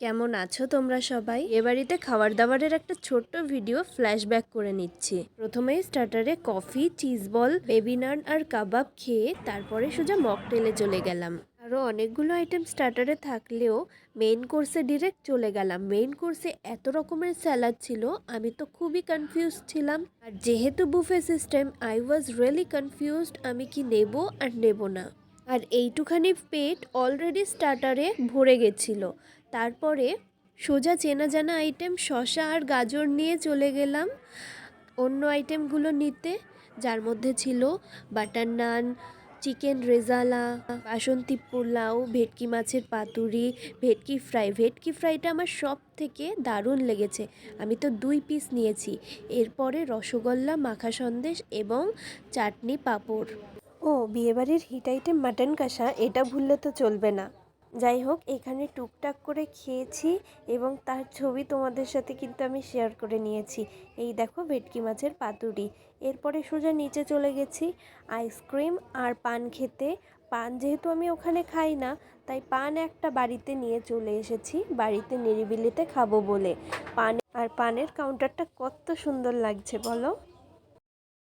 কেমন আছো তোমরা সবাই? এ বাড়িতে খাবার দাবারের একটা ছোট্ট ভিডিও ফ্ল্যাশব্যাক করে নিচ্ছি। প্রথমেই স্টার্টারে coffee cheese ball baby naan আর কাবাব খেয়ে তারপরে সোজা মকটেলে চলে গেলাম। আরও অনেকগুলো আইটেম স্টার্টারে থাকলেও মেইন কোর্সে ডিরেক্ট চলে গেলাম। মেইন কোর্সে এত রকমের স্যালাড ছিল, আমি তো খুবই কনফিউজ ছিলাম। আর যেহেতু buffet system I was really confused আমি কি নেব আর নেব না। আর এইটুখানি পেট অলরেডি স্টার্টারে ভরে গেছিল। তারপরে সোজা চেনা জানা আইটেম শশা আর গাজর নিয়ে চলে গেলাম অন্য আইটেমগুলো নিতে, যার মধ্যে ছিল বাটার নান চিকেন রেজালা বাসন্তী পোলাও, ভেটকি মাছের পাতুরি, ভেটকি ফ্রাই ভেটকি ফ্রাইটা আমার সব থেকে দারুণ লেগেছে। আমি তো দুই পিস নিয়েছি। এরপরে রসগোল্লা, মাখা সন্দেশ এবং চাটনি পাঁপড়। ও, বিয়েবাড়ির হিট আইটেম মাটন কষা, এটা ভুললে তো চলবে না। যাই হোক, এখানে টুকটাক করে খেয়েছি এবং তার ছবি তোমাদের সাথে কিন্তু আমি শেয়ার করে নিয়েছি। এই দেখো, ভেটকি মাছের পাতুরি। এরপরে সোজা নিচে চলে গেছি আইসক্রিম আর পান খেতে। পান যেহেতু আমি ওখানে খাই না, তাই পান একটা বাড়িতে নিয়ে চলে এসেছি, বাড়িতে নিরিবিলিতে খাব বলে। পান আর পানের কাউন্টারটা কত সুন্দর লাগছে বলো?